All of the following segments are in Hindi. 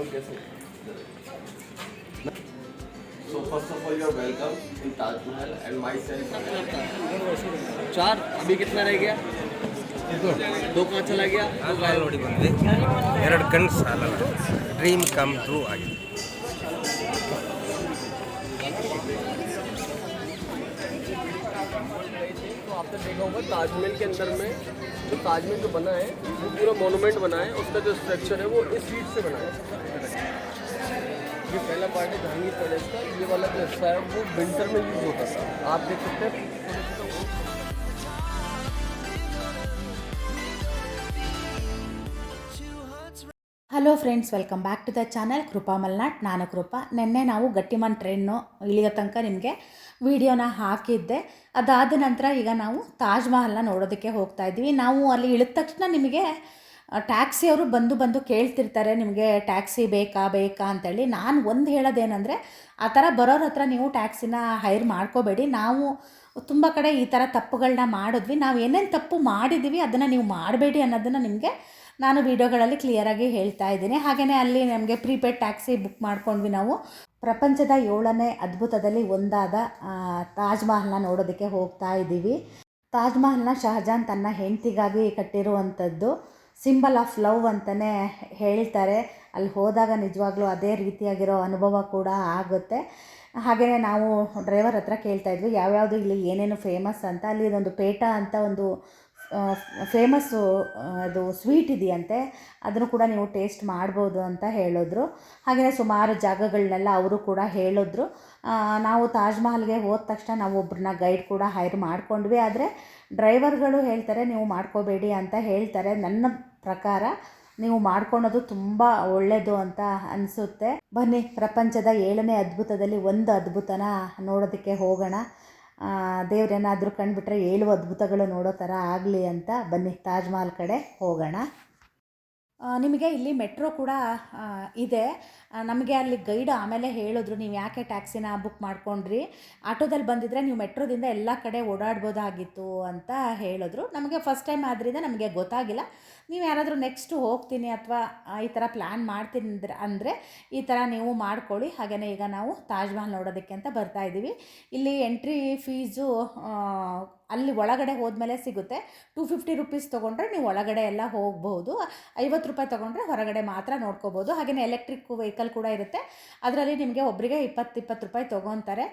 Okay, sir. So first of all, you're welcome in Taj Mahal and myself. चार अभी कितना रह गया दो कहाँ चला गया दो ಕಾಲ್ ನೋಡಿ ಬಂದ್ವಿ ಎರಡು ಕಣ್ಣು ಸಾಲಲ್ಲ ಡ್ರೀಮ್ ಕಮ್ ಟ್ರೂ ಆಗಿದೆ तो आपने देखा होगा ताजमहल के अंदर में जो ताजमहल जो बना है वो पूरा मोनूमेंट बना है उसका जो स्ट्रक्चर है वो इस ईट से बना है ये पहला पार्ट है जहांगीर पैलेस का ये वाला जो हिस्सा है वो विंटर में यूज होता था आप देख सकते हैं hello friends welcome back to the channel Krupa Malnad ನಾನು ಕೃಪಾ ನಿನ್ನೆ ನಾವು ಗಟ್ಟಿಮನ್ ಟ್ರೈನು ಇಳಿಯೋ ತನಕ ನಿಮಗೆ ವಿಡಿಯೋನ ಹಾಕಿದ್ದೆ ಅದಾದ ನಂತರ ಈಗ ನಾವು ತಾಜ್ ಮಹಲ್ನ ನೋಡೋದಕ್ಕೆ ಹೋಗ್ತಾ ಇದ್ವಿ ನಾವು ಅಲ್ಲಿ ಇಳಿದ ತಕ್ಷಣ ನಿಮಗೆ ಟ್ಯಾಕ್ಸಿಯವರು ಬಂದು ಬಂದು ಕೇಳ್ತಿರ್ತಾರೆ, ನಿಮಗೆ ಟ್ಯಾಕ್ಸಿ ಬೇಕಾ ಬೇಕಾ? ಅಂತೇಳಿ. ನಾನು ಒಂದು ಹೇಳೋದೇನೆಂದರೆ, ಆ ಥರ ಬರೋರ ಹತ್ರ ನೀವು ಟ್ಯಾಕ್ಸಿನ ಹೈರ್ ಮಾಡ್ಕೋಬೇಡಿ. ನಾವು ತುಂಬ ಕಡೆ ಈ ಥರ ತಪ್ಪುಗಳನ್ನ ಮಾಡಿದ್ವಿ. ನಾವು ಏನೇನು ತಪ್ಪು ಮಾಡಿದ್ದೀವಿ ಅದನ್ನು ನೀವು ಮಾಡಬೇಡಿ ಅನ್ನೋದನ್ನು ನಿಮಗೆ ನಾನು ವಿಡಿಯೋಗಳಲ್ಲಿ ಕ್ಲಿಯರಾಗಿ ಹೇಳ್ತಾ ಇದ್ದೀನಿ. ಹಾಗೆಯೇ ಅಲ್ಲಿ ನಮಗೆ ಪ್ರೀಪೇಡ್ ಟ್ಯಾಕ್ಸಿ ಬುಕ್ ಮಾಡ್ಕೊಂಡ್ವಿ ನಾವು. ಪ್ರಪಂಚದ ಏಳನೇ ಅದ್ಭುತದಲ್ಲಿ ಒಂದಾದ ತಾಜ್ ಮಹಲ್ನ ನೋಡೋದಕ್ಕೆ ಹೋಗ್ತಾ ಇದ್ದೀವಿ ತಾಜ್ ಮಹಲ್ನ ಶಹಜಾನ್ ತನ್ನ ಹೆಂಡತಿಗಾಗಿ ಕಟ್ಟಿರುವಂಥದ್ದು ಸಿಂಬಲ್ ಆಫ್ ಲವ್ ಅಂತಲೇ ಹೇಳ್ತಾರೆ. ಅಲ್ಲಿ ಹೋದಾಗ ನಿಜವಾಗ್ಲೂ ಅದೇ ರೀತಿಯಾಗಿರೋ ಅನುಭವ ಕೂಡ ಆಗುತ್ತೆ. ಹಾಗೆಯೇ ನಾವು ಡ್ರೈವರ್ ಹತ್ರ ಕೇಳ್ತಾ ಇದ್ವಿ, ಯಾವ್ಯಾವುದು ಇಲ್ಲಿ ಏನೇನು ಫೇಮಸ್ ಅಂತ. ಅಲ್ಲಿ ಇದೊಂದು ಪೇಟ ಅಂತ ಒಂದು ಫೇಮಸ್ಸು ಅದು ಸ್ವೀಟ್ ಇದೆಯಂತೆ. ಅದನ್ನು ಕೂಡ ನೀವು ಟೇಸ್ಟ್ ಮಾಡ್ಬೋದು ಅಂತ ಹೇಳಿದ್ರು. ಹಾಗೆಯೇ ಸುಮಾರು ಜಾಗಗಳನ್ನೆಲ್ಲ ಅವರು ಕೂಡ ಹೇಳಿದ್ರು. ನಾವು ತಾಜ್ ಮಹಲ್ಗೆ ಹೋದ ತಕ್ಷಣ ನಾವು ಒಬ್ಬರನ್ನ ಗೈಡ್ ಕೂಡ ಹೈರ್ ಮಾಡ್ಕೊಂಡ್ವಿ. ಆದರೆ ಡ್ರೈವರ್ಗಳು ಹೇಳ್ತಾರೆ, ನೀವು ಮಾಡ್ಕೋಬೇಡಿ ಅಂತ ಹೇಳ್ತಾರೆ. ನನ್ನ ಪ್ರಕಾರ ನೀವು ಮಾಡ್ಕೊಳೋದು ತುಂಬ ಒಳ್ಳೆಯದು ಅಂತ ಅನಿಸುತ್ತೆ. ಬನ್ನಿ, ಪ್ರಪಂಚದ ಏಳನೇ ಅದ್ಭುತದಲ್ಲಿ ಒಂದು ಅದ್ಭುತನ ನೋಡೋದಕ್ಕೆ ಹೋಗೋಣ. ದೇವ್ರೇನಾದರೂ ಕಂಡುಬಿಟ್ರೆ ಏಳು ಅದ್ಭುತಗಳು ನೋಡೋ ಥರ ಆಗಲಿ ಅಂತ ಬನ್ನಿ, ತಾಜ್ ಮಹಲ್ ಕಡೆ ಹೋಗೋಣ. ನಿಮಗೆ ಇಲ್ಲಿ ಮೆಟ್ರೋ ಕೂಡ ಇದೆ. ನಮಗೆ ಅಲ್ಲಿ ಗೈಡ್ ಆಮೇಲೆ ಹೇಳಿದ್ರು, ನೀವು ಯಾಕೆ ಟ್ಯಾಕ್ಸಿನ ಬುಕ್ ಮಾಡ್ಕೊಂಡ್ರಿ? ಆಟೋದಲ್ಲಿ ಬಂದಿದ್ದರೆ ನೀವು ಮೆಟ್ರೋದಿಂದ ಎಲ್ಲ ಕಡೆ ಓಡಾಡ್ಬೋದಾಗಿತ್ತು ಅಂತ ಹೇಳಿದ್ರು. ನಮಗೆ ಫಸ್ಟ್ ಟೈಮ್ ಆದ್ದರಿಂದ ನಮಗೆ ಗೊತ್ತಾಗಿಲ್ಲ. ನೀವು ಯಾರಾದರೂ ನೆಕ್ಸ್ಟ್ ಹೋಗ್ತೀನಿ ಅಥವಾ ಈ ಥರ ಪ್ಲ್ಯಾನ್ ಮಾಡ್ತೀನಿ ಅಂದ್ರೆ ಈ ಥರ ನೀವು ಮಾಡ್ಕೊಳ್ಳಿ. ಹಾಗೆಯೇ ಈಗ ನಾವು ತಾಜ್ ಮಹಲ್ ನೋಡೋದಕ್ಕೆ ಅಂತ ಬರ್ತಾ ಇದ್ದೀವಿ ಇಲ್ಲಿ ಎಂಟ್ರಿ ಫೀಸು ಅಲ್ಲಿ ಒಳಗಡೆ ಹೋದ್ಮೇಲೆ ಸಿಗುತ್ತೆ. ಟೂ ಫಿಫ್ಟಿ ರುಪೀಸ್ ತೊಗೊಂಡ್ರೆ ನೀವು ಒಳಗಡೆ ಎಲ್ಲ ಹೋಗ್ಬೋದು. ಐವತ್ತು ರೂಪಾಯಿ ತೊಗೊಂಡ್ರೆ ಹೊರಗಡೆ ಮಾತ್ರ ನೋಡ್ಕೋಬೋದು. ಹಾಗೆಯೇ ಎಲೆಕ್ಟ್ರಿಕ್ ವೆಹಿಕಲ್ ಕೂಡ ಇರುತ್ತೆ. ಅದರಲ್ಲಿ ನಿಮಗೆ ಒಬ್ಬರಿಗೆ ಇಪ್ಪತ್ತು ಇಪ್ಪತ್ತು ರೂಪಾಯಿ ತೊಗೊತಾರೆ.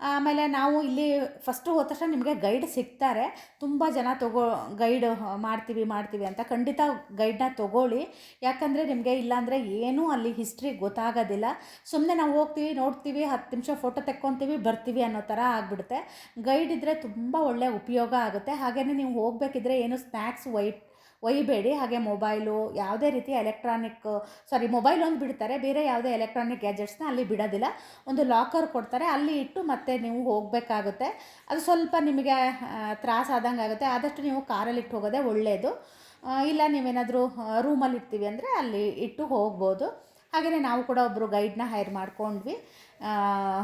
ಆಮೇಲೆ ನಾವು ಇಲ್ಲಿ ಫಸ್ಟು ಹೋದ ತಕ್ಷಣ ನಿಮಗೆ ಗೈಡ್ ಸಿಗ್ತಾರೆ. ತುಂಬ ಜನ ತಗೋ ಗೈಡ್ ಮಾಡ್ತೀವಿ ಮಾಡ್ತೀವಿ ಅಂತ ಖಂಡಿತ ಗೈಡ್ನ ತೊಗೊಳ್ಳಿ. ಯಾಕಂದರೆ ನಿಮಗೆ ಇಲ್ಲಾಂದರೆ ಏನೂ ಅಲ್ಲಿ ಹಿಸ್ಟ್ರಿ ಗೊತ್ತಾಗೋದಿಲ್ಲ. ಸುಮ್ಮನೆ ನಾವು ಹೋಗ್ತೀವಿ, ನೋಡ್ತೀವಿ, ಹತ್ತು ನಿಮಿಷ ಫೋಟೋ ತೆಕ್ಕೊತೀವಿ, ಬರ್ತೀವಿ ಅನ್ನೋ ಥರ ಆಗಿಬಿಡುತ್ತೆ. ಗೈಡ್ ಇದ್ದರೆ ತುಂಬ ಒಳ್ಳೆಯ ಉಪಯೋಗ ಆಗುತ್ತೆ. ಹಾಗೆಯೇ ನೀವು ಹೋಗಬೇಕಿದ್ರೆ ಏನು ಸ್ನ್ಯಾಕ್ಸ್ ವೈಟ್ ಒಯ್ಯಬೇಡಿ ಹಾಗೆ ಮೊಬೈಲು, ಯಾವುದೇ ರೀತಿ ಎಲೆಕ್ಟ್ರಾನಿಕ್, ಸಾರಿ ಮೊಬೈಲ್ ಒಂದು ಬಿಡ್ತಾರೆ, ಬೇರೆ ಯಾವುದೇ ಎಲೆಕ್ಟ್ರಾನಿಕ್ ಗ್ಯಾಜೆಟ್ಸ್ನ ಅಲ್ಲಿ ಬಿಡೋದಿಲ್ಲ. ಒಂದು ಲಾಕರ್ ಕೊಡ್ತಾರೆ, ಅಲ್ಲಿ ಇಟ್ಟು ಮತ್ತೆ ನೀವು ಹೋಗಬೇಕಾಗುತ್ತೆ. ಅದು ಸ್ವಲ್ಪ ನಿಮಗೆ ತ್ರಾಸ ಆದಂಗೆ ಆಗುತ್ತೆ. ಆದಷ್ಟು ನೀವು ಕಾರಲ್ಲಿ ಇಟ್ಟು ಹೋಗೋದೇ ಒಳ್ಳೆಯದು ಇಲ್ಲ ನೀವೇನಾದರೂ ರೂಮಲ್ಲಿ ಇರ್ತೀವಿ ಅಂದರೆ ಅಲ್ಲಿ ಇಟ್ಟು ಹೋಗ್ಬೋದು. ಹಾಗೆಯೇ ನಾವು ಕೂಡ ಒಬ್ಬರು ಗೈಡ್ನ ಹೈರ್ ಮಾಡ್ಕೊಂಡ್ವಿ.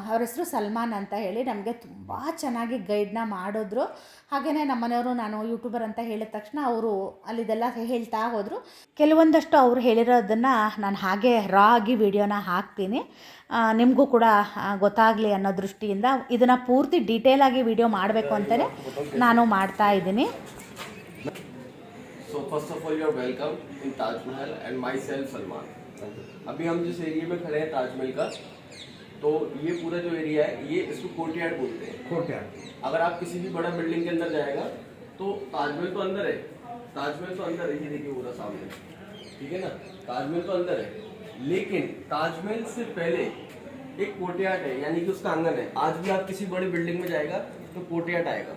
ಅವ್ರ ಹೆಸರು ಸಲ್ಮಾನ್ ಅಂತ ಹೇಳಿ ನಮಗೆ ತುಂಬ ಚೆನ್ನಾಗಿ ಗೈಡ್ನ ಮಾಡಿದ್ರು ಹಾಗೆಯೇ ನಮ್ಮನೆಯವರು ನಾನು ಯೂಟ್ಯೂಬರ್ ಅಂತ ಹೇಳಿದ ತಕ್ಷಣ ಅವರು ಅಲ್ಲಿದೆಲ್ಲ ಹೇಳ್ತಾ ಹೋದರು ಕೆಲವೊಂದಷ್ಟು ಅವ್ರು ಹೇಳಿರೋದನ್ನು ನಾನು ಹಾಗೆ ರಾ ಆಗಿ ವಿಡಿಯೋನ ಹಾಕ್ತೀನಿ ಆ, ನಿಮಗೂ ಕೂಡ ಗೊತ್ತಾಗಲಿ ಅನ್ನೋ ದೃಷ್ಟಿಯಿಂದ ಇದನ್ನು ಪೂರ್ತಿ ಡೀಟೇಲಾಗಿ ವಿಡಿಯೋ ಮಾಡಬೇಕು ಅಂತಲೇ ನಾನು ಮಾಡ್ತಾ ಇದ್ದೀನಿ So first of all, you're welcome in Taj Mahal and myself Salman. अभी हम जिस एरिया में खड़े हैं ताजमहल का तो ये पूरा जो एरिया है ये इसको कोर्टयार्ड बोलते हैं। कोर्टयार्ड अगर आप किसी भी बड़ा बिल्डिंग के अंदर जाएगा तो ताजमहल तो अंदर है। ताजमहल तो अंदर है ये देखिए पूरा सामने। ठीक है ना? ताजमहल तो अंदर है। लेकिन ताजमहल से पहले एक कोर्टयार्ड है यानी कि उसका आँगन है। आज भी आप किसी बड़े बिल्डिंग में जाएगा तो कोर्टयार्ड आएगा।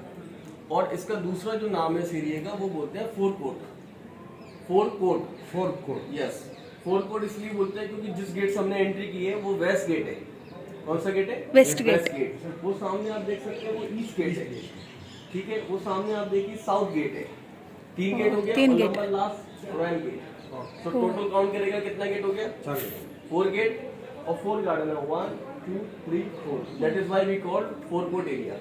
और इसका दूसरा जो नाम है इस एरिए का वो बोलते हैं four court four court four court yes four court इसलिए बोलते हैं क्योंकि जिस गेट से हमने एंट्री की है वो वेस्ट गेट है। कौन सा गेट है? West gate. वो सामने आप देख सकते हैं वो ईस्ट गेट है। ठीक है वो सामने आप देखिए साउथ गेट है। तीन हाँ, गेट हो गया तीन गेट। लास्ट रॉयल गेट तो टोटल काउंट करेगा कितना गेट हो गया? चार गेट। फोर गेट और फोर गार्डन है। One two three four that is why we called four court area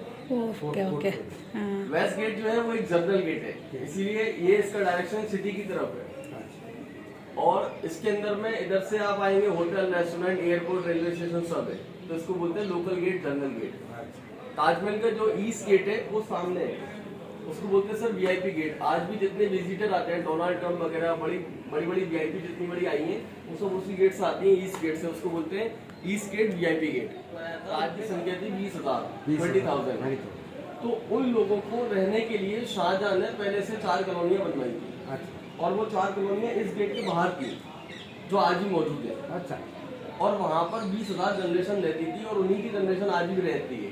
west gate जो है वो एक जनरल गेट है। इसीलिए ये इसका डायरेक्शन सिटी की तरफ़ है। अच्छा। और इसके अंदर में इधर से आप आएँगे hotel restaurant airport railway station सब है। तो इसको बोलते हैं local gate general gate Taj Mahal का जो ईस्ट गेट है वो सामने है. उसको बोलते हैं सर वीआईपी गेट आज भी जितने विजिटर आते हैं डोनाल्ड ट्रंप वगैरह बड़ी बड़ी बड़ी वीआईपी जितनी बड़ी आई हैं वो सब उसी गेट से आती हैं ईस्ट गेट से. उसको बोलते हैं ईस्ट गेट वीआईपी गेट आज की संख्या थी बीस हज़ार ट्वेंटी थाउज़ेंड तो. उन लोगों को रहने के लिए शाहजहां ने पहले से चार कॉलोनियाँ बनवाई थी. अच्छा. और वो चार कॉलोनियाँ इस गेट के बाहर की जो आज भी मौजूद है. अच्छा. और वहाँ पर बीस हज़ार जनरेशन रहती थी और उन्हीं की जनरेशन आज भी रहती है।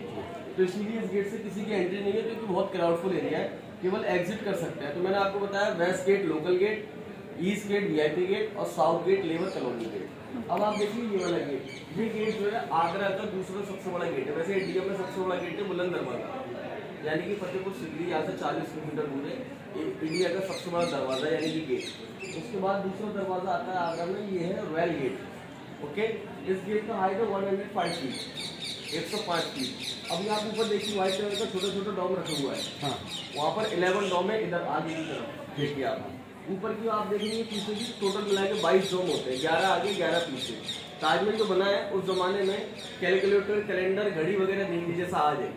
तो इसीलिए इस गेट से किसी की एंट्री नहीं है, क्योंकि बहुत क्राउडफुल एरिया है। केवल एग्जिट कर सकते हैं। तो मैंने आपको बताया west gate local gate east gate VIP gate और south gate labour colony gate अब आप देखिए ये वाला गेट ये गेट जो है, आगरा का दूसरा सबसे बड़ा गेट है। वैसे इंडिया में सबसे बड़ा गेट है बुलंद दरवाज़ा यानी कि फतेहपुर सिकरी, यहाँ से चालीस किलोमीटर दूर है। इंडिया का सबसे बड़ा दरवाज़ा, यानी कि गेट उसके बाद दूसरा दरवाज़ा आता है आगरा में, ये है रॉयल गेट ओके इस गेट का हाइट है वन हंड्रेड फाइव फीट एक सौ पाँच फीट अभी आप ऊपर देखिए व्हाइट कलर का छोटा छोटा डॉम रखा हुआ है। हाँ। वहाँ पर इलेवन डॉम है इधर आगे की तरफ़। देखिए आप। ऊपर की आप देखेंगे पीछे की टोटल मिला के बाईस डॉम होते हैं। ग्यारह आगे ग्यारह पीछे। ताजमहल जो बना है उस जमाने में कैलकुलेटर कैलेंडर घड़ी वगैरह नहीं थी जैसा आज है।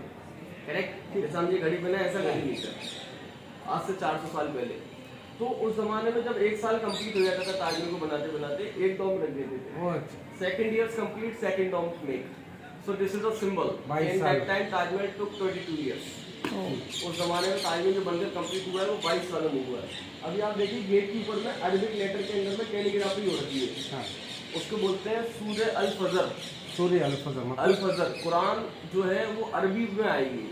करेक्ट जैसा हम ये घड़ी बना है ऐसा घड़ी नहीं था। आज से चार सौ साल पहले। तो उस जमाने में जब एक साल कंप्लीट हो जाता था ताजमहल को बनाते बनाते एक डॉम रख देते थे। second years complete second dome make so this is a symbol. बाईस in साल। ताजमहल took 22 years उस जमाने में ताजमहल जो बनकर कंप्लीट हुआ है वो 22 सालों में हुआ है। अभी आप देखिए गेट के ऊपर में अरबिक लेटर के अंदर में कैलीग्राफी हो रखी है। हाँ। उसको बोलते हैं सूर्य अल फजर। सूर्य अल्फजर मतलब अल फजर। कुरान जो है वो अरबी में आएगी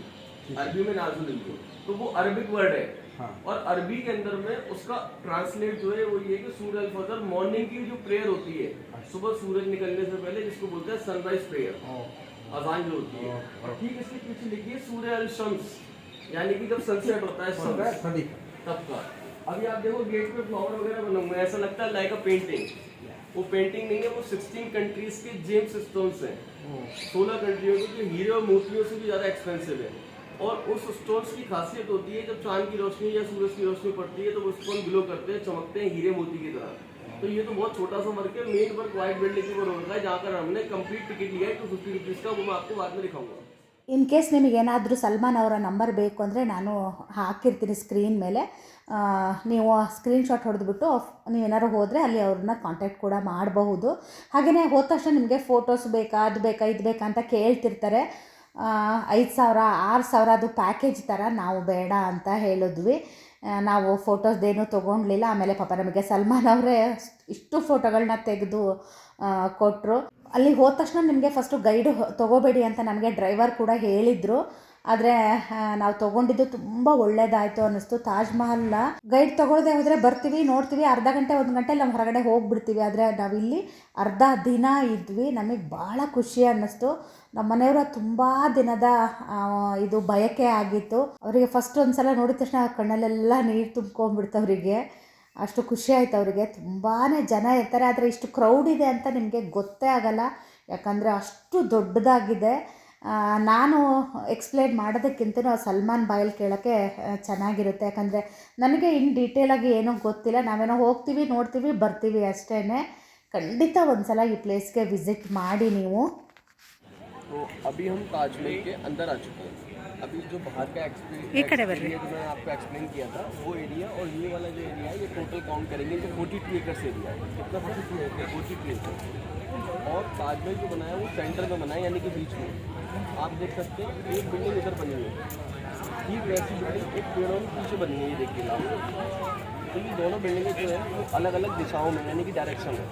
अरबी में नाजुल हुई तो वो अरबिक वर्ड है। हाँ। और अरबी के अंदर में उसका ट्रांसलेट जो है वो ये कि सूर्य अल फजर मॉर्निंग की जो प्रेयर होती है सुबह सूरज निकलने से पहले जिसको बोलते हैं सनराइज प्रेयर अजान जो होती है। और ठीक इसके पीछे लिखिए सूर्य अल शम्स यानी कि जब सनसेट होता है तब का। अभी आप देखो गेट पे फ्लावर वगैरह बने हुए ऐसा लगता है लाइक अ पेंटिंग वो पेंटिंग नहीं है वो 16 कंट्रीज़ के जेम्स स्टोन्स हैं। ओ 16 कंट्रियों के जो हीरे और मोतियों से भी ज़्यादा एक्सपेंसिव है। और उस स्टोन्स की खासियत होती है जब चांद की रोशनी या सूरज की रोशनी पड़ती है तो वो स्टोन ग्लो करते हैं चमकते हैं हीरे मोती की तरह तो ये तो बहुत छोटा सा वर्क है मेन वर्क व्हाइट बिल्डिंग के ऊपर हो रखा है जहाँ पर हमने कंप्लीट टिकट लिया है टू फिफ्टी रुपीज़ का वो मैं आपको बाद में दिखाऊंगा ಇನ್ ಕೇಸ್ ನಿಮಗೇನಾದರೂ ಸಲ್ಮಾನ್ ಅವರ ನಂಬರ್ ಬೇಕು ಅಂದರೆ ನಾನು ಹಾಕಿರ್ತೀನಿ ಸ್ಕ್ರೀನ್ ಮೇಲೆ ಆ, ನೀವು ಸ್ಕ್ರೀನ್ಶಾಟ್ ಹೊಡೆದ್ಬಿಟ್ಟು ನೀವೇನಾದ್ರು ಹೋದರೆ ಅಲ್ಲಿ ಅವ್ರನ್ನ ಕಾಂಟ್ಯಾಕ್ಟ್ ಕೂಡ ಮಾಡಬಹುದು ಹಾಗೆಯೇ ಹೋದ ತಕ್ಷಣ ನಿಮಗೆ ಫೋಟೋಸ್ ಬೇಕಾ ಅದು ಬೇಕಾ ಇದು ಬೇಕಾ ಅಂತ ಕೇಳ್ತಿರ್ತಾರೆ ಐದು ಸಾವಿರ, ಆರು ಸಾವಿರ ಪ್ಯಾಕೇಜ್ ಥರ ನಾವು ಬೇಡ ಅಂತ ಹೇಳಿದ್ವಿ. ನಾವು ಫೋಟೋಸ್ದೇನು ತೊಗೊಂಡ್ಲಿಲ್ಲ. ಆಮೇಲೆ ಪಾಪ ನಮಗೆ ಸಲ್ಮಾನ್ ಅವರೇ ಇಷ್ಟು ಫೋಟೋಗಳನ್ನ ತೆಗೆದು ಕೊಟ್ಟರು ಅಲ್ಲಿ ಹೋದ ತಕ್ಷಣ ನಿಮಗೆ ಫಸ್ಟು ಗೈಡು ತೊಗೋಬೇಡಿ ಅಂತ ನಮಗೆ ಡ್ರೈವರ್ ಕೂಡ ಹೇಳಿದರು. ಆದರೆ ನಾವು ತೊಗೊಂಡಿದ್ದು ತುಂಬ ಒಳ್ಳೇದಾಯಿತು ಅನ್ನಿಸ್ತು. ತಾಜ್ ಮಹಲ್ನ ಗೈಡ್ ತೊಗೊಳ್ದೆ ಹೋದರೆ ಬರ್ತೀವಿ, ನೋಡ್ತೀವಿ, ಅರ್ಧ ಗಂಟೆ, ಒಂದು ಗಂಟೆ ನಮ್ಮ ಹೊರಗಡೆ ಹೋಗ್ಬಿಡ್ತೀವಿ. ಆದರೆ ನಾವಿಲ್ಲಿ ಅರ್ಧ ದಿನ ಇದ್ವಿ. ನಮಗೆ ಭಾಳ ಖುಷಿ ಅನ್ನಿಸ್ತು. ನಮ್ಮ ಮನೆಯವರ ತುಂಬ ದಿನದ ಇದು ಬಯಕೆ ಆಗಿತ್ತು. ಅವರಿಗೆ ಫಸ್ಟ್ ಒಂದು ಸಲ ನೋಡಿದ ತಕ್ಷಣ ಕಣ್ಣಲ್ಲೆಲ್ಲ ನೀರು ತುಂಬ್ಕೊಂಡ್ಬಿಡ್ತು ಅವರಿಗೆ. ಅಷ್ಟು ಖುಷಿ ಆಯ್ತು ಅವರಿಗೆ. ತುಂಬಾ ಜನ ಇರ್ತಾರೆ. ಆದರೆ ಇಷ್ಟು ಕ್ರೌಡ್ ಇದೆ ಅಂತ ನಿಮಗೆ ಗೊತ್ತೇ ಆಗಲ್ಲ. ಯಾಕಂದರೆ ಅಷ್ಟು ದೊಡ್ಡದಾಗಿದೆ. ನಾನು ಎಕ್ಸ್ಪ್ಲೇನ್ ಮಾಡೋದಕ್ಕಿಂತ ಸಲ್ಮಾನ್ ಬಾಯಲ್ಲಿ ಕೇಳೋಕ್ಕೆ ಆ, ಚೆನ್ನಾಗಿರುತ್ತೆ ಯಾಕಂದರೆ ನನಗೆ ಇನ್ ಡೀಟೇಲಾಗಿ ಏನೂ ಗೊತ್ತಿಲ್ಲ ನಾವೇನೋ ಹೋಗ್ತೀವಿ ನೋಡ್ತೀವಿ ಬರ್ತೀವಿ ಅಷ್ಟೇ ಖಂಡಿತ ಒಂದು ಸಲ ಈ ಪ್ಲೇಸ್ಗೆ ವಿಸಿಟ್ ಮಾಡಿ ನೀವು तो अभी हम ताजमहल के अंदर आ चुके हैं अभी जो बाहर का ये खड़े एक्सपीरियंस एरिया जो मैंने आपको एक्सप्लेन किया था वो एरिया और ये वाला जो एरिया है ये टोटल काउंट करेंगे जो फोर्टी टू एकर्स एरिया है कितना फोर्टी टू एकड़ फोर्टी टू एकड़ और ताजमहल जो बना है वो सेंटर में बना है यानी कि बीच में आप देख सकते हैं, एक बिल्डिंग इधर बनी हुई है। ठीक वैसी बिल्डिंग एक पेड़ों के पीछे बनी हुई है, देखिए आप तो ये दोनों बिल्डिंगें जो है, वो अलग अलग दिशाओं में, यानी कि डायरेक्शन में।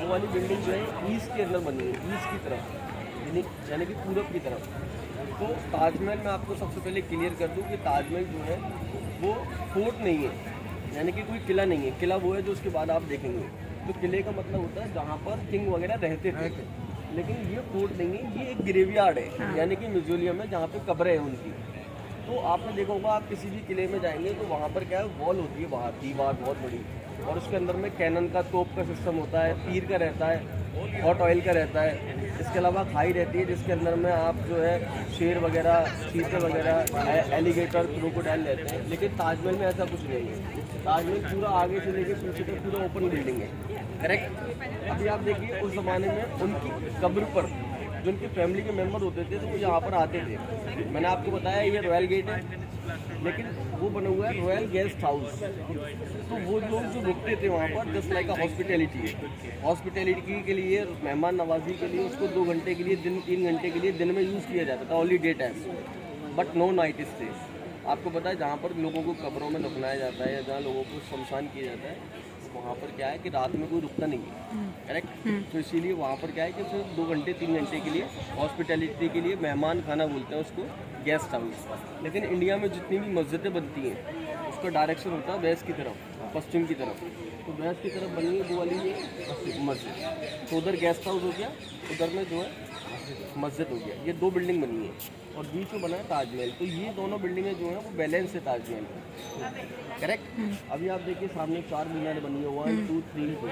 वो वाली बिल्डिंग जो है ईस्ट के अंदर बनी हुई है ईस्ट की तरफ़। यानी यानी कि पूरब की तरफ़। तो ताजमहल मैं आपको सबसे पहले क्लियर कर दूँ कि ताजमहल जो है, वो फोर्ट नहीं है। यानी कि कोई किला नहीं है। किला वो है जो उसके बाद आप देखेंगे। तो किले का मतलब होता है जहाँ पर किंग वगैरह रहते थे। लेकिन ये फोर्ट नहीं है ये एक ग्रेवयार्ड है हाँ। यानी कि म्यूज़ियम है जहाँ पे कब्रें हैं उनकी। तो आपने देखा होगा आप किसी भी किले में जाएँगे तो वहाँ पर क्या है वॉल होती है बाहर दीवार बहुत बड़ी। और उसके अंदर में कैनन का तोप का सिस्टम होता है तीर का रहता है हॉट ऑयल का रहता है। इसके अलावा खाई रहती है जिसके अंदर में आप जो है शेर वगैरह चीते वगैरह एलिगेटर क्रोकोडाइल रहते हैं। लेकिन ताजमहल में ऐसा कुछ नहीं है। ताजमहल पूरा आगे से लेके पीछे तक पूरा ओपन बिल्डिंग है। करेक्ट अभी आप देखिए, उस ज़माने में उनकी कब्र पर जो उनकी फैमिली के मेंबर होते थे तो वो यहाँ पर आते थे। मैंने आपको बताया, ये रॉयल गेट है। लेकिन वो बना हुआ है रॉयल गेस्ट हाउस तो वो लोग जो रुकते थे वहाँ पर जस्ट लाइक हॉस्पिटैलिटी है। हॉस्पिटैलिटी के लिए, मेहमान नवाजी के लिए, उसको दो घंटे के लिए, दिन, तीन घंटे के लिए दिन में यूज़ किया जाता था only day time but no night stay आपको पता है, जहाँ पर लोगों को कब्रों में दफनाया जाता है, या जहाँ लोगों को शमशान किया जाता है वहाँ पर क्या है कि रात में कोई रुकता नहीं है। करेक्ट तो इसीलिए वहाँ पर क्या है कि सिर्फ़ दो घंटे तीन घंटे के लिए हॉस्पिटैलिटी के लिए मेहमान खाना बोलते हैं उसको गेस्ट हाउस लेकिन इंडिया में जितनी भी मस्जिदें बनती हैं उसका डायरेक्शन होता है वेस्ट की तरफ़ पश्चिम की तरफ़। तो वेस्ट की तरफ़ बनी है वो वाली मस्जिद। तो उधर गेस्ट हाउस हो गया उधर में जो है मस्जिद हो गया। ये दो बिल्डिंग बनी है और बीच में बना है ताजमहल। तो ये दोनों बिल्डिंगें जो हैं, वो बैलेंस है ताजमहल करेक्ट अभी आप देखिए, सामने चार मीनार बनी है। वन टू थ्री फोर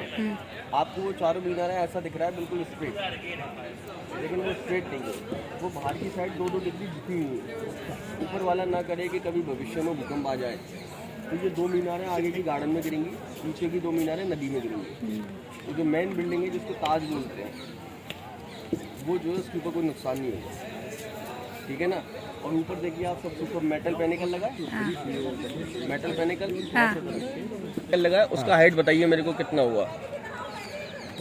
आपको वो चारों मीनार है ऐसा दिख रहा है, बिल्कुल स्ट्रेट लेकिन वो स्ट्रेट नहीं है। वो बाहर की साइड दो दो डिग्री झुकी हुई है। ऊपर वाला ना करे कि कभी भविष्य में भूकंप आ जाए। तो ये दो मीनारें आगे की गार्डन में गिरेंगी, पीछे की दो मीनारें नदी में गिरेंगी। तो जो मेन बिल्डिंग है, जिसको ताज बोलते हैं। वो जो है उसके ऊपर कोई नुकसान नहीं होगा। ठीक है ना? और ऊपर देखिए आप सबसे ऊपर मेटल पेनिकल लगा है। मेटल पेनिकल मेटल लगा उसका हाइट बताइए मेरे को कितना हुआ।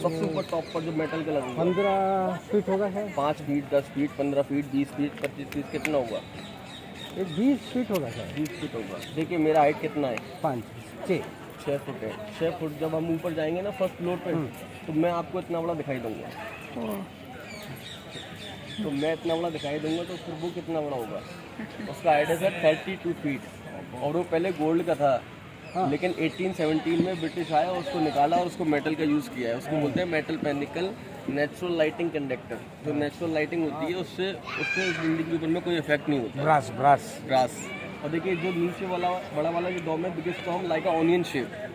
सबसे ऊपर टॉप पर जो मेटल का लगा पंद्रह फीट होगा है। पाँच फीट दस फीट पंद्रह फीट बीस फीट पच्चीस फीट कितना हुआ? ये बीस फीट होगा सर बीस फीट होगा। देखिए मेरा हाइट कितना है। पाँच छः छः फुट है। छः फुट जब हम ऊपर जाएँगे ना फ़र्स्ट फ्लोर पे तो मैं आपको इतना बड़ा दिखाई दूँगा। तो मैं इतना बड़ा दिखाई दूँगा तो फिर वो कितना बड़ा होगा? उसका हाइट है सर थर्टी टू फीट और वो पहले गोल्ड का था हाँ। लेकिन 1817 में ब्रिटिश आया उसको निकाला और उसको मेटल का यूज़ किया है। उसको बोलते हैं metal pinnacle natural lighting conductor जो नेचुरल लाइटिंग होती है उससे उससे उस बिल्डिंग के ऊपर में कोई इफ़ेक्ट नहीं होता। ब्रास ब्रास ग्रास और देखिए जो नीचे वाला बड़ा वाला जो डॉम है biggest dome like a onion shape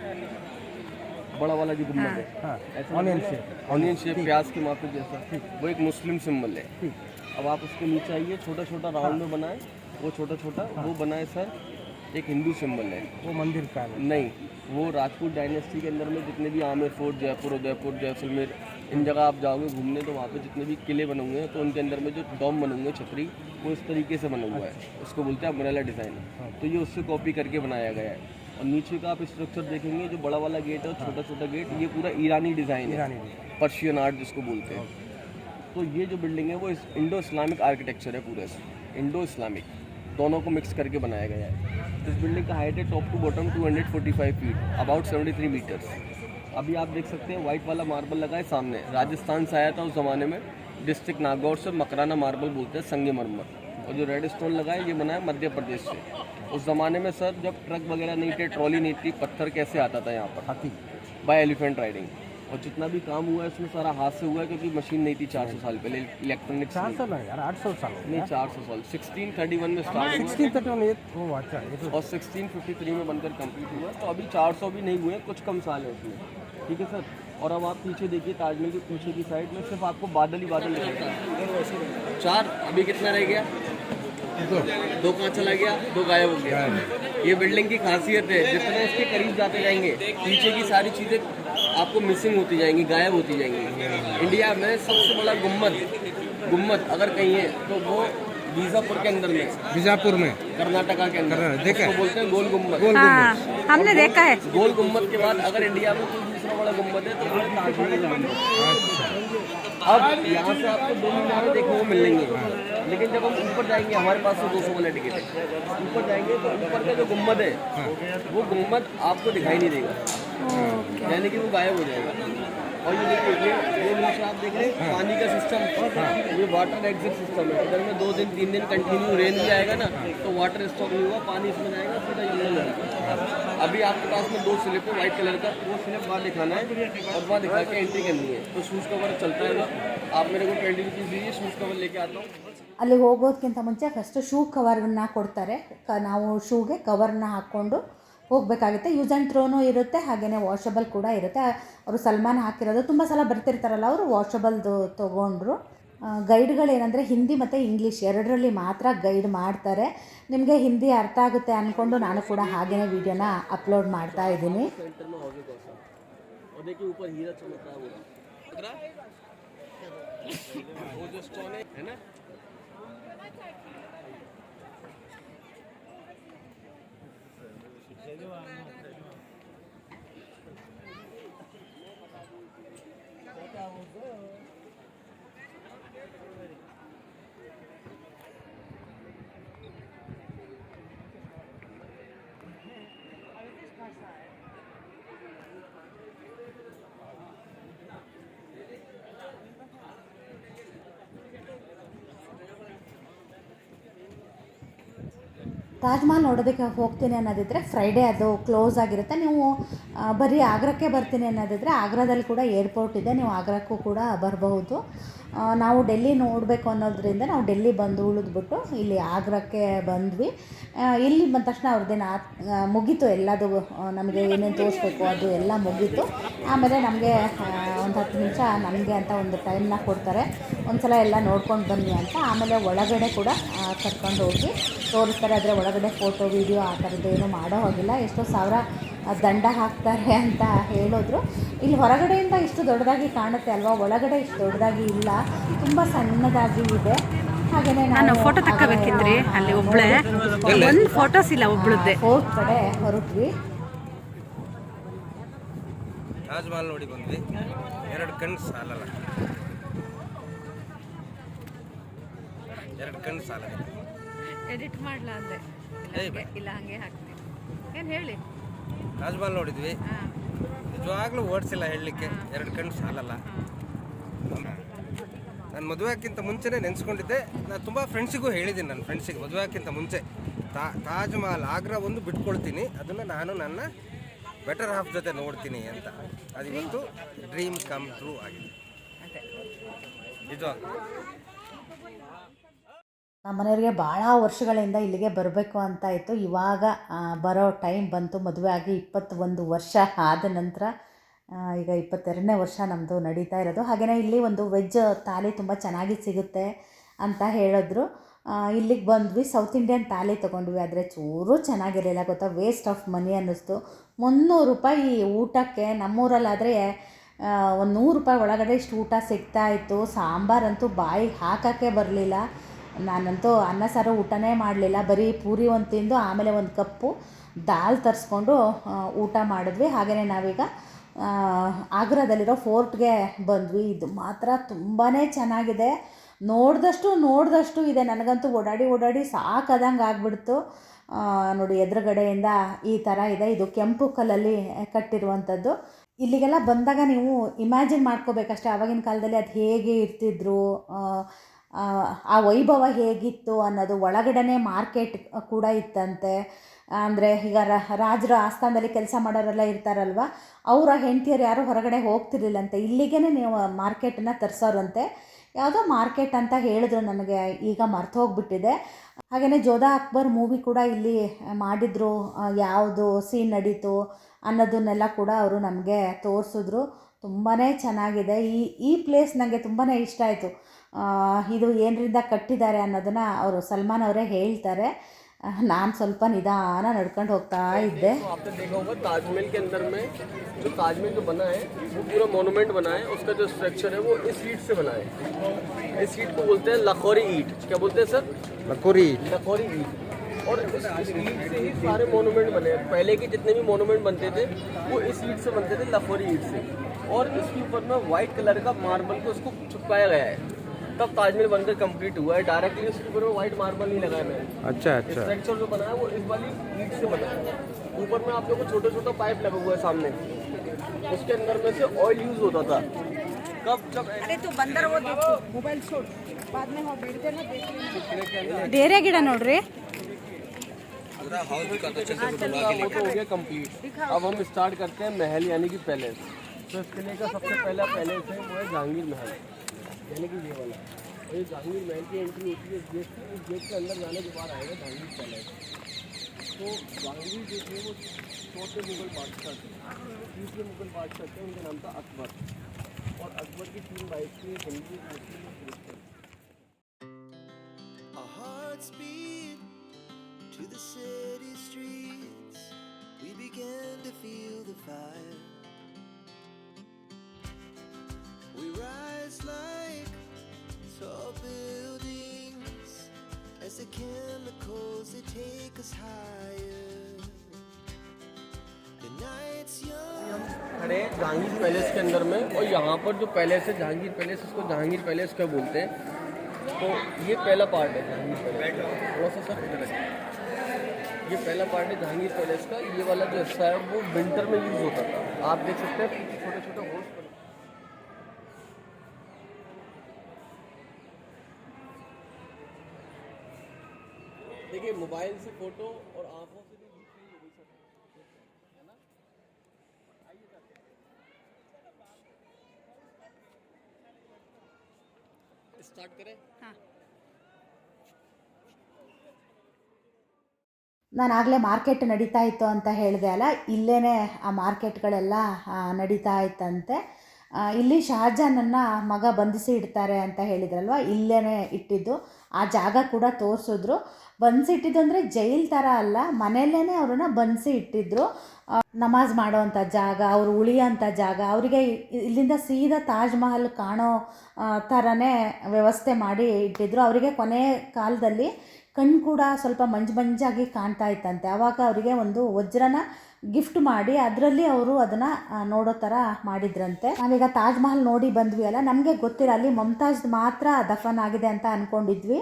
बड़ा वाला जो गुंबद है। हाँ। ऐसा ऑनियन शेप ऑनियन शेप प्याज के माफ़ी जैसा। वो एक मुस्लिम सिंबल है। अब आप उसके नीचे आइए छोटा छोटा राउंड में बनाए। वो छोटा छोटा वो बनाए सर एक हिंदू सिंबल है। वो मंदिर का है। नहीं वो राजपूत डायनेस्टी के अंदर में जितने भी आमेर फोर्ट जयपुर उदयपुर जैसलमेर इन जगह आप जाओगे घूमने तो वहाँ पे जितने भी किले बने हुए हैं तो उनके अंदर में जो डॉम बने हुए हैं छतरी वो इस तरीके से बना हुआ है। उसको बोलते हैं अम्ब्रेला डिज़ाइन तो ये उससे कॉपी करके बनाया गया है। और नीचे का आप स्ट्रक्चर देखेंगे जो बड़ा वाला गेट है और छोटा छोटा गेट ये पूरा ईरानी डिज़ाइन है। पर्शियन आर्ट जिसको बोलते हैं। तो ये जो बिल्डिंग है वो इंडो इस्लामिक आर्किटेक्चर है पूरे से। इंडो इस्लामिक दोनों को मिक्स करके बनाया गया है। इस बिल्डिंग का हाइट है top to bottom 245 feet about 73 metres अभी आप देख सकते हैं वाइट वाला मार्बल लगा है सामने। राजस्थान से आया था उस ज़माने में। डिस्ट्रिक्ट नागौर से मकराना मार्बल बोलते हैं संगमरमर। और जो रेड स्टोन लगा है ये बना है मध्य प्रदेश से। उस ज़माने में सर जब ट्रक वगैरह नहीं थे ट्रॉली नहीं थी पत्थर कैसे आता था यहाँ पर? हाथी। बाय एलिफेंट राइडिंग और जितना भी काम हुआ है इसमें सारा हाथ से हुआ है क्योंकि मशीन नहीं थी 400 साल पहले इलेक्ट्रॉनिक चार सौ नहीं यार आठ सौ साल नहीं 400 साल। 1631 में स्टार्ट हुआ। सिक्सटीन थर्टी वन ये वो अच्छा ये तो और 1653 में बनकर कंप्लीट हुआ तो अभी 400 भी नहीं हुए हैं, कुछ कम साल है उसमें। ठीक है सर? और अब आप पीछे देखिए ताजमहल के पीछे की साइड में सिर्फ़ आपको बादल ही बादल चार? अभी कितना रह गया? दो कहाँ चला गया दो गायब हो गया। ये बिल्डिंग की खासियत है जितने इसके करीब जाते जाएँगे पीछे की सारी चीज़ें आपको मिसिंग होती जाएँगी गायब होती जाएँगी। इंडिया में सबसे बड़ा गुम्मद गुम्मद अगर कहीं है तो वो बीजापुर के अंदर में बीजापुर में? कर्नाटका के अंदर। कर्नाटक, देखा है? उसको बोलते हैं गोल गुंबद गोल हाँ हमने देखा है। गोल गुंबद के बाद अगर इंडिया में कोई दूसरा बड़ा गुंबद है तो वो ताजमहल अब यहाँ से आपको दो मीनारें देखने को मिलेंगे। लेकिन जब हम ऊपर जाएँगे हमारे पास तो दो सौ वाला टिकट है। ऊपर जाएँगे तो ऊपर का जो गुंबद है वो गुंबद आपको दिखाई नहीं देगा। यानी कि वो गायब हो जाएगा। और ये देखिए ये ये नीचे आप देख रहे हैं पानी का सिस्टम ये वाटर एग्जिट सिस्टम है इधर में दो दिन तीन दिन कंटिन्यू रेन भी आएगा ना तो वाटर स्टॉक नहीं होगा पानी इसमें जाएगा सीधा यमुना में जाएगा अभी आपके पास में दो स्लिप है व्हाइट कलर का वो स्लिप वहाँ दिखाना है और वहाँ दिखा के एंट्री करनी है तो शूज़ कवर चलता है आप मेरे को ट्वेंटी रुपीज़ दीजिए शूज़ कवर लेके आता हूँ ಅಲ್ಲಿ ಹೋಗೋದಕ್ಕಿಂತ ಮುಂಚೆ ಫಸ್ಟ್ ಶೂ ಕವರ್ನ ಕೊಡ್ತಾರೆ ಕ ನಾವು ಶೂಗೆ ಕವರ್ನ ಹಾಕ್ಕೊಂಡು ಹೋಗಬೇಕಾಗುತ್ತೆ. ಯೂಸ್ ಆ್ಯಂಡ್ ಥ್ರೋನೂ ಇರುತ್ತೆ ಹಾಗೆಯೇ ವಾಷಬಲ್ ಕೂಡ ಇರುತ್ತೆ. ಅವರು ಸಲ್ಮಾನ್ ಹಾಕಿರೋದು ತುಂಬ ಸಲ ಬರ್ತಿರ್ತಾರಲ್ಲ, ಅವರು ವಾಷಬಲ್ದು ತೊಗೊಂಡ್ರು. ಗೈಡ್ಗಳೇನೆಂದರೆ ಹಿಂದಿ ಮತ್ತು ಇಂಗ್ಲೀಷ್ ಎರಡರಲ್ಲಿ ಮಾತ್ರ ಗೈಡ್ ಮಾಡ್ತಾರೆ. ನಿಮಗೆ ಹಿಂದಿ ಅರ್ಥ ಆಗುತ್ತೆ ಅಂದ್ಕೊಂಡು ನಾನು ಕೂಡ ಹಾಗೆಯೇ ವಿಡಿಯೋನ ಅಪ್ಲೋಡ್ ಮಾಡ್ತಾ ಇದ್ದೀನಿ. 对吧？ತಾಜ್ ಮಹಲ್ ನೋಡೋದಕ್ಕೆ ಹೋಗ್ತೀನಿ ಅನ್ನೋದಿದ್ರೆ ಫ್ರೈಡೇ ಅದು ಕ್ಲೋಸ್ ಆಗಿರುತ್ತೆ. ನೀವು ಬರೀ ಆಗ್ರಾಕ್ಕೆ ಬರ್ತೀನಿ ಅನ್ನೋದಿದ್ರೆ ಆಗ್ರಾದಲ್ಲಿ ಕೂಡ ಏರ್ಪೋರ್ಟ್ ಇದೆ, ನೀವು ಆಗ್ರಾಕ್ಕೂ ಕೂಡ ಬರಬಹುದು. ನಾವು ಡೆಲ್ಲಿ ನೋಡಬೇಕು ಅನ್ನೋದ್ರಿಂದ ನಾವು ಡೆಲ್ಲಿ ಬಂದು ಉಳಿದ್ಬಿಟ್ಟು ಇಲ್ಲಿ ಆಗ್ರಾಕ್ಕೆ ಬಂದ್ವಿ. ಇಲ್ಲಿ ಬಂದ ತಕ್ಷಣ ಅವ್ರದ್ದೇನು ಮುಗೀತು ಎಲ್ಲದು ನಮಗೆ ಏನೇನು ತೋರಿಸ್ಬೇಕು ಅದು ಎಲ್ಲ ಮುಗೀತು. ಆಮೇಲೆ ನಮಗೆ ಒಂದು ಹತ್ತು ನಿಮಿಷ ನಮಗೆ ಅಂತ ಒಂದು ಟೈಮ್ನ ಕೊಡ್ತಾರೆ. ಒಂದು ಸಲ ಎಲ್ಲ ನೋಡ್ಕೊಂಡು ಬನ್ನಿ ಅಂತ. ಆಮೇಲೆ ಒಳಗಡೆ ಕೂಡ ಕರ್ಕೊಂಡು ಹೋಗಿ ತೋರಿಸ್ತಾರೆ. ಆದರೆ ಒಳಗಡೆ ಫೋಟೋ, ವೀಡಿಯೋ ಆ ಥರದ್ದು ಏನೂ ಮಾಡೋ ಹೋಗಿಲ್ಲ. ಎಷ್ಟೋ ಸಾವಿರ ದಂಡ ಹಾಕ್ತಾರೆ ಅಂತ ಹೇಳಿದ್ರು. ಇಲ್ಲಿ ಹೊರಗಡೆಯಿಂದ ಇಷ್ಟು ದೊಡ್ಡದಾಗಿ ಕಾಣುತ್ತೆ ಅಲ್ವಾ? ಒಳಗಡೆ ಇಷ್ಟು ದೊಡ್ಡದಾಗಿ ಇಲ್ಲ. ತುಂಬ ಸಣ್ಣದಾಗಿ ಇದೆ. ಹಾಗೆಯೇ ನಾನು ಫೋಟೋ ತಕ್ಕಬೇಕಿದ್ರಿ ಅಲ್ಲಿ ಒಬ್ಳೆ ಒಂದು ಫೋಟೋಸ್ ಇಲ್ಲ ಒಬ್ಳದ್ದೆ. ಫೋರ್ಟ್ ಕಡೆ ಹೊರಟ್ವಿ. ತಾಜ್ ಮಹಲ್ ನೋಡಿ ಬಂದ್ವಿ. ಎರಡು ಕಣ್ಣು ಸಾಲಲ್ಲ. ಎರಡು ಕಣ್ಣು ಸಾಲ ಎಡಿಟ್ ಮಾಡ್ಲಾ ಅಂದೆ. ಇಲ್ಲ ಹಂಗೆ ಹಾಕ್ತೀನಿ. ಏನು ಹೇಳಿ? ತಾಜ್ ಮಹಲ್ ನೋಡಿದ್ವಿ. ನಿಜವಾಗ್ಲೂ ಓಡಿಸಿಲ್ಲ ಹೇಳಲಿಕ್ಕೆ. ಎರಡು ಕಣ್ಣು ಸಾಲಲ್ಲ. ನಾನು ಮದುವೆಕ್ಕಿಂತ ಮುಂಚೆನೇ ನೆನೆಸ್ಕೊಂಡಿದ್ದೆ. ನಾನು ತುಂಬ ಫ್ರೆಂಡ್ಸಿಗೂ ಹೇಳಿದ್ದೀನಿ ನನ್ನ ಫ್ರೆಂಡ್ಸಿಗೆ ಮದುವೆಕ್ಕಿಂತ ಮುಂಚೆ. ತಾ ತಾಜ್ ಮಹಲ್ ಆಗ್ರಾ ಒಂದು ಬಿಟ್ಕೊಳ್ತೀನಿ. ಅದನ್ನು ನಾನು ನನ್ನ ಬೆಟರ್ ಹಾಫ್ ಜೊತೆ ನೋಡ್ತೀನಿ ಅಂತ. ಅದಿವತ್ತು ಡ್ರೀಮ್ ಕಮ್ ಟ್ರೂ ಆಗಿದೆ. ನಿಜವಾಗ್ಲೂ. ನಮ್ಮ ಮನೆಯವ್ರಿಗೆ ಭಾಳ ವರ್ಷಗಳಿಂದ ಇಲ್ಲಿಗೆ ಬರಬೇಕು ಅಂತ ಇತ್ತು. ಇವಾಗ ಬರೋ ಟೈಮ್ ಬಂತು. ಮದುವೆ ಆಗಿ ಇಪ್ಪತ್ತೊಂದು ವರ್ಷ ಆದ ನಂತರ ಈಗ ಇಪ್ಪತ್ತೆರಡನೇ ವರ್ಷ ನಮ್ಮದು ನಡೀತಾ ಇರೋದು. ಹಾಗೆಯೇ ಇಲ್ಲಿ ಒಂದು ವೆಜ್ ಥಾಲಿ ತುಂಬ ಚೆನ್ನಾಗಿ ಸಿಗುತ್ತೆ ಅಂತ ಹೇಳಿದ್ರು. ಇಲ್ಲಿಗೆ ಬಂದ್ವಿ. ಸೌತ್ ಇಂಡಿಯನ್ ಥಾಲಿ ತೊಗೊಂಡ್ವಿ. ಆದರೆ ಚೂರು ಚೆನ್ನಾಗಿರಲಿಲ್ಲ. ಗೊತ್ತಾ? ವೇಸ್ಟ್ ಆಫ್ ಮನಿ ಅನ್ನಿಸ್ತು. ಮುನ್ನೂರು ರೂಪಾಯಿ ಊಟಕ್ಕೆ ನಮ್ಮೂರಲ್ಲಾದರೆ ಒಂದು ನೂರು ರೂಪಾಯಿ ಒಳಗಡೆ ಇಷ್ಟು ಊಟ ಸಿಗ್ತಾಯಿತ್ತು ಸಾಂಬಾರಂತೂ ಬಾಯಿಗೆ ಹಾಕೋಕ್ಕೆ ಬರಲಿಲ್ಲ. ನಾನಂತೂ ಅನ್ನ, ಸಾರು ಊಟನೇ ಮಾಡಲಿಲ್ಲ. ಬರೀ ಪೂರಿ ಒಂದು ತಿಂದು ಆಮೇಲೆ ಒಂದು ಕಪ್ಪು ದಾಲ್ ತರಿಸ್ಕೊಂಡು ಊಟ ಮಾಡಿದ್ವಿ. ಹಾಗೆಯೇ ನಾವೀಗ ಆಗ್ರಾದಲ್ಲಿರೋ ಫೋರ್ಟ್ಗೆ ಬಂದ್ವಿ. ಇದು ಮಾತ್ರ ತುಂಬಾ ಚೆನ್ನಾಗಿದೆ. ನೋಡಿದಷ್ಟು ನೋಡಿದಷ್ಟು ಇದೆ. ನನಗಂತೂ ಓಡಾಡಿ ಓಡಾಡಿ ಸಾಕಾದಂಗೆ ಆಗ್ಬಿಡ್ತು. ನೋಡಿ, ಎದುರುಗಡೆಯಿಂದ ಈ ಥರ ಇದೆ. ಇದು ಕೆಂಪು ಕಲ್ಲಲ್ಲಿ ಕಟ್ಟಿರುವಂಥದ್ದು ಇಲ್ಲಿಗೆಲ್ಲ ಬಂದಾಗ ನೀವು ಇಮ್ಯಾಜಿನ್ ಮಾಡ್ಕೋಬೇಕಷ್ಟೇ. ಆವಾಗಿನ ಕಾಲದಲ್ಲಿ ಅದು ಹೇಗೆ ಇರ್ತಿದ್ರು? ಆ, ವೈಭವ ಹೇಗಿತ್ತು ಅನ್ನೋದು ಒಳಗಡೆ ಮಾರ್ಕೆಟ್ ಕೂಡ ಇತ್ತಂತೆ. ಅಂದರೆ ಈಗ ರಾಜರ ಆಸ್ಥಾನದಲ್ಲಿ ಕೆಲಸ ಮಾಡೋರೆಲ್ಲ ಇರ್ತಾರಲ್ವ ಅವರ ಹೆಂಡತಿಯರು ಯಾರು ಹೊರಗಡೆ ಹೋಗ್ತಿರ್ಲಿಲ್ಲಂತೆ. ಇಲ್ಲಿಗೇ ನೀವು ಮಾರ್ಕೆಟನ್ನು ತರಿಸೋರಂತೆ. ಯಾವುದೋ ಮಾರ್ಕೆಟ್ ಅಂತ ಹೇಳಿದ್ರು ನನಗೆ ಈಗ ಮರ್ತು ಹೋಗ್ಬಿಟ್ಟಿದೆ ಹಾಗೆಯೇ ಜೋಧಾ ಅಕ್ಬರ್ ಮೂವಿ ಕೂಡ ಇಲ್ಲಿ ಮಾಡಿದರು ಯಾವುದು ಸೀನ್ ನಡೀತು ಅನ್ನೋದನ್ನೆಲ್ಲ ಕೂಡ ಅವರು ನಮಗೆ ತೋರಿಸಿದ್ರು. ತುಂಬಾ ಚೆನ್ನಾಗಿದೆ. ಈ ಈ ಪ್ಲೇಸ್ ನನಗೆ ತುಂಬಾ ಇಷ್ಟ ಆಯಿತು. ಇದು ಏನರಿಂದ ಕಟ್ಟಿದ್ದಾರೆ ಅನ್ನೋದನ್ನು ಅವರು ಸಲ್ಮಾನ್ ಅವರೇ ಹೇಳ್ತಾರೆ ನಾನು ಸ್ವಲ್ಪ ನಿಧಾನ ನಡ್ಕೊಂಡು ಹೋಗ್ತಾ ಇದ್ದೆ तो आपने देखा होगा ताजमहल के अंदर में जो ताजमहल जो बना है वो पूरा मोनूमेंट बना है उसका जो स्ट्रक्चर है वो इस ईट से बना है इस ईट को बोलते हैं लखोरी ईट क्या बोलते हैं सर ಲಕೋರಿ लखोरी ईट और इस इस ईट से ही सारे मोनूमेंट बने हैं पहले के जितने भी मोनूमेंट बनते थे वो इस ईट से बनते थे लखोरी ईट से और इसके ऊपर में वाइट कलर का मार्बल को उसको चिपकाया गया है तब ताजमहल बनकर कंप्लीट हुआ है डायरेक्टली उसके ऊपर में वाइट मार्बल नहीं लगाया मैंने ಅಚ್ಚಾ स्ट्रक्चर जो बना है वो इस वाली ईट से बना है ऊपर में आप लोगों को छोटा छोटा पाइप लगा हुआ है सामने उसके अंदर में से ऑयल यूज होता था कब जब ಅರೆ ತು ಬಂದರ ಮೊಬೈಲ್ छोड़ बाद में हम बिड़ते ना ಬೇರೆ ಗಿಡ ನೋಡ್ರಿ वो तो हो गया कंप्लीट अब हम स्टार्ट करते हैं महल यानी कि पैलेस तो इस किले का सबसे पहला पैलेस है वो है जहांगीर महल यानी कि ये वाला। और ये जहांगीर महल की एंट्री होती है, गेट से इस गेट के अंदर जाने के बाद आएगा जहांगीर पैलेस। तो जहांगीर जो थे वो चौथे मुगल बादशाह थे। तीसरे मुगल बादशाह थे, उनका नाम था अकबर। और अकबर की तीन वाइफ थी हिंदू मुस्लिम Our to the city streets. We began to feel the fire. We rise like tall buildings as the chemicals they take us higher. खड़े जहांगीर पैलेस के अंदर में, और यहाँ पर जो पैलेस है, जहांगीर पैलेस, इसको जहांगीर पैलेस क्या बोलते हैं? तो ये पहला पार्ट है जहांगीर पैलेस थोड़ा सा सर इधर ये पहला पार्ट है जहांगीर पैलेस का। ये वाला जो हिस्सा है, वो विंटर में यूज़ होता था। आप देख सकते हैं छोटे छोटे मोबाइल से फोटो और आंखों से भी दिख रही होगी सब है ना आइए जाते हैं स्टार्ट करें ನಾನು ಆಗಲೇ ಮಾರ್ಕೆಟ್ ನಡೀತಾ ಇತ್ತು ಅಂತ ಹೇಳಿದೆ ಅಲ್ಲ ಇಲ್ಲೇ ಆ ಮಾರ್ಕೆಟ್ಗಳೆಲ್ಲ ಆ, ನಡೀತಾ ಇತ್ತಂತೆ ಆ, ಇಲ್ಲಿ ಶಹಜಾನನ್ನ ಮಗ ಬಂಧಿಸಿ ಇಡ್ತಾರೆ ಅಂತ ಹೇಳಿದ್ರಲ್ವ ಇಲ್ಲೇ ಇಟ್ಟಿದ್ದು ಆ ಜಾಗ ಕೂಡ ತೋರಿಸಿದ್ರು ಬಂಧಿಸಿ ಇಟ್ಟಿದ್ದು ಅಂದರೆ ಜೈಲ್ ಥರ ಅಲ್ಲ ಮನೆಯಲ್ಲೇ ಅವ್ರನ್ನ ಬನ್ಸಿ ಇಟ್ಟಿದ್ರು. ನಮಾಜ್ ಮಾಡೋವಂಥ ಜಾಗ, ಅವರು ಉಳಿಯೋಂಥ ಜಾಗ, ಅವರಿಗೆ ಇಲ್ಲಿಂದ ಸೀದಾ ತಾಜ್ ಮಹಲ್ ಕಾಣೋ ಥರನೇ ವ್ಯವಸ್ಥೆ ಮಾಡಿ ಇಟ್ಟಿದ್ರು. ಅವರಿಗೆ ಕೊನೆ ಕಾಲದಲ್ಲಿ ಕಣ್ಣು ಕೂಡ ಸ್ವಲ್ಪ ಮಂಜು ಮಂಜಾಗಿ ಕಾಣ್ತಾ ಇತ್ತಂತೆ. ಆವಾಗ ಅವರಿಗೆ ಒಂದು ವಜ್ರನ ಗಿಫ್ಟ್ ಮಾಡಿ ಅದರಲ್ಲಿ ಅವರು ಅದನ್ನು ನೋಡೋ ಥರ ಮಾಡಿದ್ರಂತೆ. ನಾವೀಗ ತಾಜ್ ಮಹಲ್ ನೋಡಿ ಬಂದ್ವಿ ಅಲ್ಲ, ನಮಗೆ ಗೊತ್ತಿಲ್ಲ, ಅಲ್ಲಿ ಮಮತಾಜ್ ಮಾತ್ರ ದಫನ್ ಆಗಿದೆ ಅಂತ ಅಂದ್ಕೊಂಡಿದ್ವಿ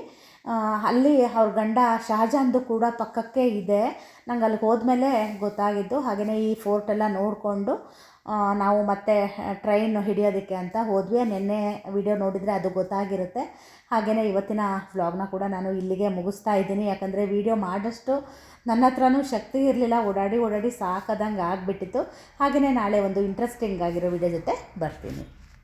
ಅಲ್ಲಿ ಅವ್ರ ಗಂಡ ಶಹಜಾನ್ದು ಕೂಡ ಪಕ್ಕಕ್ಕೆ ಇದೆ. ನಂಗೆ ಅಲ್ಲಿಗೆ ಹೋದ್ಮೇಲೆ ಗೊತ್ತಾಗಿದ್ದು. ಹಾಗೆಯೇ ಈ ಫೋರ್ಟ್ ಎಲ್ಲ ನೋಡಿಕೊಂಡು ನಾವು ಮತ್ತೆ ಟ್ರೈನ್ ಹಿಡಿಯೋದಕ್ಕೆ ಅಂತ ಹೋದ್ವಿ. ನಿನ್ನೆ ವಿಡಿಯೋ ನೋಡಿದರೆ ಅದು ಗೊತ್ತಾಗಿರುತ್ತೆ. ಹಾಗೆಯೇ ಇವತ್ತಿನ ವ್ಲಾಗ್ನ ಕೂಡ ನಾನು ಇಲ್ಲಿಗೆ ಮುಗಿಸ್ತಾ ಇದ್ದೀನಿ. ಯಾಕಂದರೆ ವಿಡಿಯೋ ಮಾಡಷ್ಟು ನನ್ನ ಹತ್ರನೂ ಶಕ್ತಿ ಇರಲಿಲ್ಲ. ಓಡಾಡಿ ಓಡಾಡಿ ಸಾಕದಂಗೆ ಆಗಿಬಿಟ್ಟಿತ್ತು. ಹಾಗೆಯೇ ನಾಳೆ ಒಂದು ಇಂಟ್ರೆಸ್ಟಿಂಗ್ ಆಗಿರೋ ವಿಡಿಯೋ ಜೊತೆ ಬರ್ತೀನಿ.